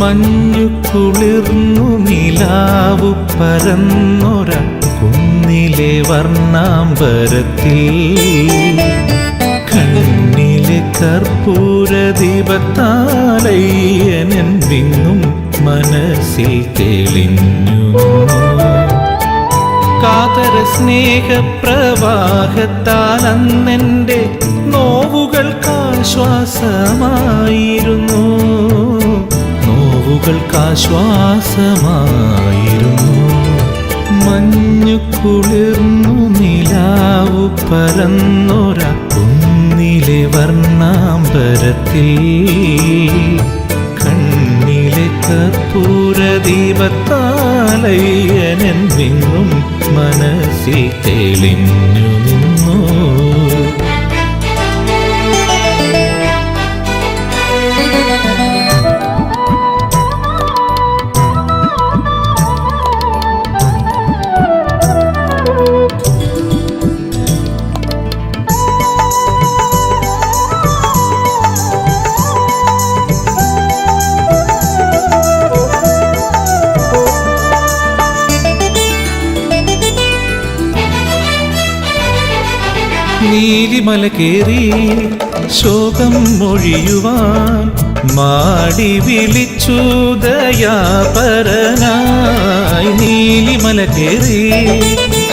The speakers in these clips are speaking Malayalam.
മഞ്ഞു കുളിർന്നു നിലാവു പരന്നൊരാ കുന്നിലെ വർണാംബരത്തിൽ കണ്ണിലെ കർപ്പൂര ദീപത്താലയ്യനൻ വിങ്ങും മനസ്സിൽ തെളിഞ്ഞു. കാതര സ്നേഹപ്രവാഹത്താൽ അന്നെന്റെ നോവുകൾക്കാശ്വാസമായിരുന്നു നോവുകൾക്കാശ്വാസമായിരുന്നു മഞ്ഞു കുളിർന്നു നിലാവു പരന്നൊര കുന്നിലെ വർണാമ്പരത്തിൽ കണ്ണിലെ കർപ്പൂര ദീപത്താലയ്യനൻ വിങ്ങും മനസ്സിൽ തെളിഞ്ഞു നിന്നു. നീലിമല കേറി ശോകം മൊഴിയുവാൻ മാടി വിളിച്ചു ദയാപരനായി നീലിമല കേറി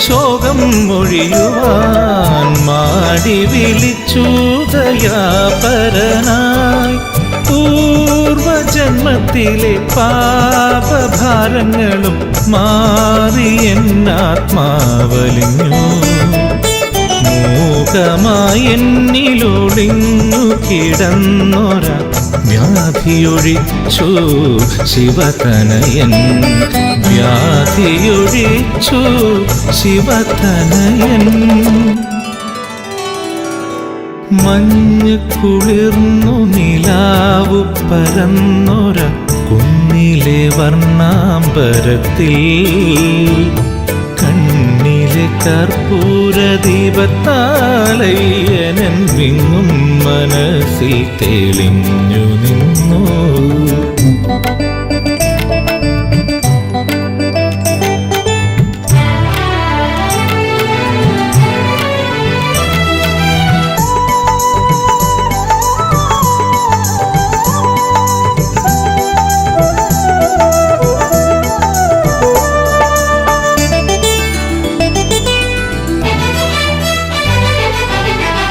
ശോകം മൊഴിയുവാൻ മാടി വിളിച്ചു ദയാപരനായി പൂർവജന്മത്തിലെ പാപഭാരങ്ങളും മാറി എന്നാത്മാവലിഞ്ഞു. മൂകമായി എന്നിലൊളിങ്ങു കിടന്നൊര വ്യാധിയൊഴിച്ചു ശിവതനയൻ. വ്യാധിയൊഴിച്ചു ശിവതനയൻ. മഞ്ഞ് കുളിർന്നു നിലാവ് പരന്നൊര കുന്നിലെ വർണാമ്പരത്തിൽ കണ്ണിലെ കർപ്പൂര ദീപത്താലയ്യനൻ വിങ്ങും മനസ്സിൽ തെളിഞ്ഞു നിന്നു.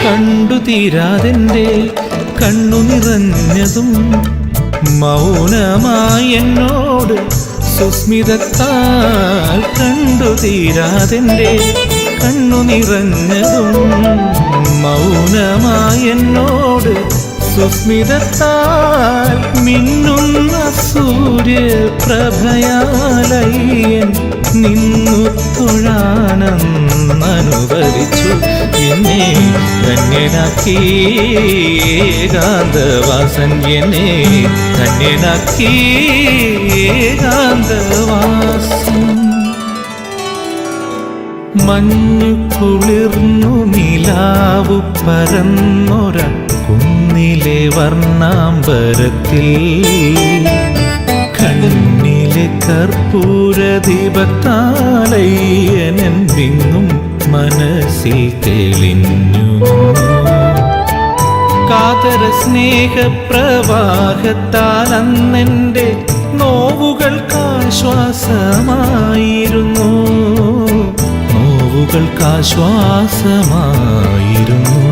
കണ്ടു തീരാതെന്റെ കണ്ണു നിറഞ്ഞതും മൗനമായി എന്നോട് സുസ്മിതത്താൽ കണ്ടു തീരാതെന്റെ കണ്ണു നിറഞ്ഞതും മൗനമായി എന്നോട് സുസ്മിതത്താൽ മിന്നുന്ന സൂര്യപ്രഭയാലയ്യൻ നിന്നു തൊഴാനെന്നനുവദിച്ചു. ധന്യനാക്കി ഏകാന്തവാസൻ എന്നെ ധന്യനാക്കി ഏകാന്തവാസൻ. മഞ്ഞു കുളിർന്നു നിലാവു പരന്നൊര കുന്നിലെ വർണാമ്പരത്തിൽ കണ്ണിലെ കർപ്പൂരദീപത്താലയ്യനൻ വിങ്ങും മനസ്സിൽ തെളിഞ്ഞു. കാതര സ്നേഹപ്രവാഹത്താൽ അന്നെന്റെ നോവുകൾക്കാശ്വാസമായിരുന്നു നോവുകൾക്കാശ്വാസമായിരുന്നു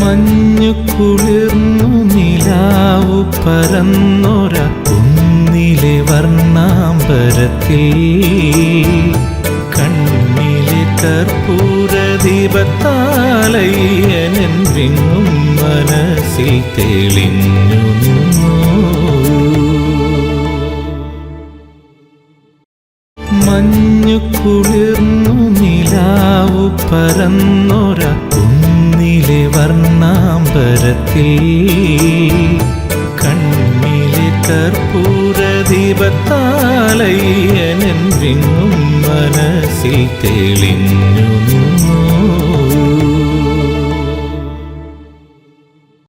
മഞ്ഞു കുളിർന്നു നിലാവു പരന്നൊര കുന്നിലെ വർണാമ്പരത്തിൽ കണ്ണിലെ കർപ്പൂര ദീപത്താലയ്യനൻ മനസ്സിൽ തെളിഞ്ഞു മഞ്ഞു കുളിർന്നു നിലാവു പരന്നൊര കുന്നിലെ വർണാമ്പരത്തിൽ കണ്ണിലെ കർപ്പൂര ദീപത്താലയ്യനൻ വിങ്ങും മനസ്സിൽ തെളിഞ്ഞു